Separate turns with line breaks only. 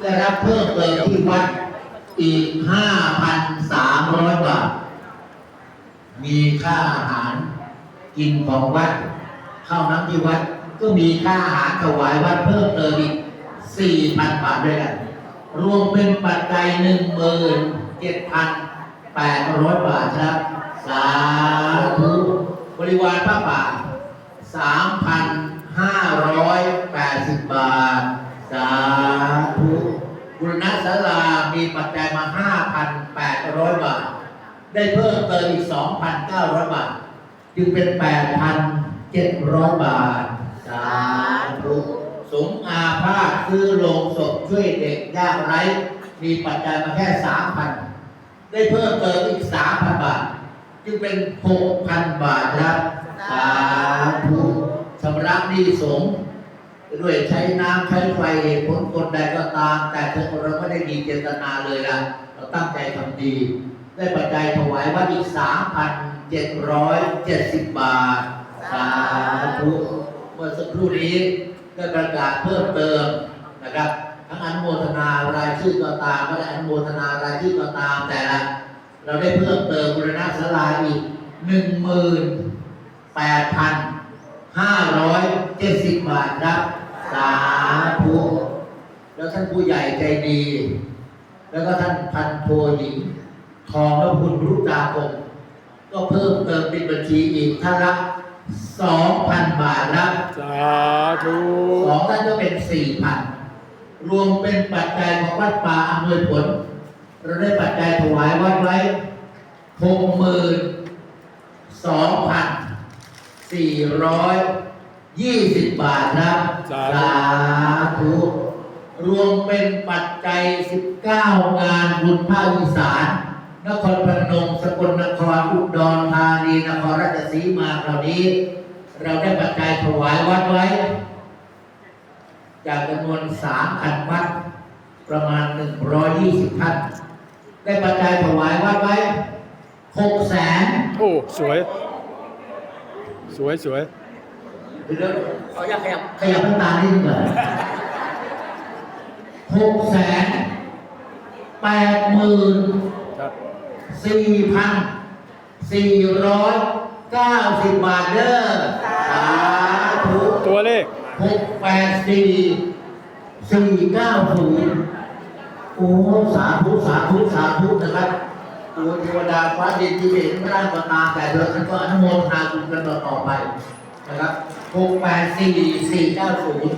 ได้รับเพิ่มเติมที่วัดอีก 5,300 บาท มีค่าอาหารกินของวัด เข้าน้ำที่วัด ก็มีค่าอาหารถวายวัดเพิ่มเติมอีก 4,000 บาทด้วยกัน รวมเป็นปัจจัย 17,800 บาทครับ สาธุ บริวารพระป่า3,580 บาท สาธ บุรณะศาลามีปัจจัยมา 5,800 บาท ได้เพิ่มเติมอีก 2,900 บาท จึงเป็น 8,700 บาท สาธุสงอาภาสซื้อโลงศพช่วยเด็กยากไร้ มีปัจจัยมาแค่ 3,000 ได้เพิ่มเติมอีก 3,000 บาท จึงเป็น 6,000 บาทครับ สาธุชำระหนี้สงฆ์ ด้วยใช้น้ำใช้ไฟผลคนใดก็ตาม แต่ถึงเราไม่ได้มีเจตนาเลยล่ะ เราตั้งใจทำดี ได้ปัจจัยถวายวัดอีก 3,770 บาท สาธุเมื่อสักครู่นี้ได้ประกาศเพิ่มเติมนะครับ ทั้งอนุโมทนารายชื่อก็ตามไม่ได้อนุโมทนารายชื่อก็ตามแต่ละเราได้เพิ่มเติมบุรณะศาลาอีกหนึ่งหมื่นแปดพัน ห้าร้อยเจ็ดสิบบาทครับ สาธุแล้วท่านผู้ใหญ่ใจดี แล้วก็ท่านพันโทหญิงทองและคุณรุตาคมก็เพิ่มเติมเป็นบัญชีอีกท่านละสองพันบาทครับ
สาธุ
สองท่านก็เป็นสี่พันรวมเป็นปัจจัยของวัดป่าอำนวยผล เราได้ปัจจัยถวายวัดไว้หกหมื่น 420 บาทครับ
สาธุ
สาธุ รวมเป็นปัจจัย 19 งานบุญภาคอีสาน นครพนม สกลนคร อุดรธานี นครราชสีมาคราวนี้ เราได้ปัจจัยถวายวัดไว้ จากจำนวน3อันวัด ประมาณ 120ท่านได้ปัจจัยถวายวัดไว้6แสน
โอ้ สวย สวยสวย
เดี๋ยวเขาอยากขยับขยับน้ำตานิดหน่อยหกแสนแปดหมื่นสี่พันสี่ร้อยเก้าสิบบาทเด้อสาธุ
ตัวเลข
หกแปดสี่สี่เก้าศูนย์โอ้ สาธุ สาธุ สาธุนะครับ ตัวเทวดาพระดินที่เห็นไม่ได้ก็ตามแต่เดินนั้นก็อนุโมทนาบุญกันต่อไปนะครับหกแปดสี่สี่เก้าศูนย์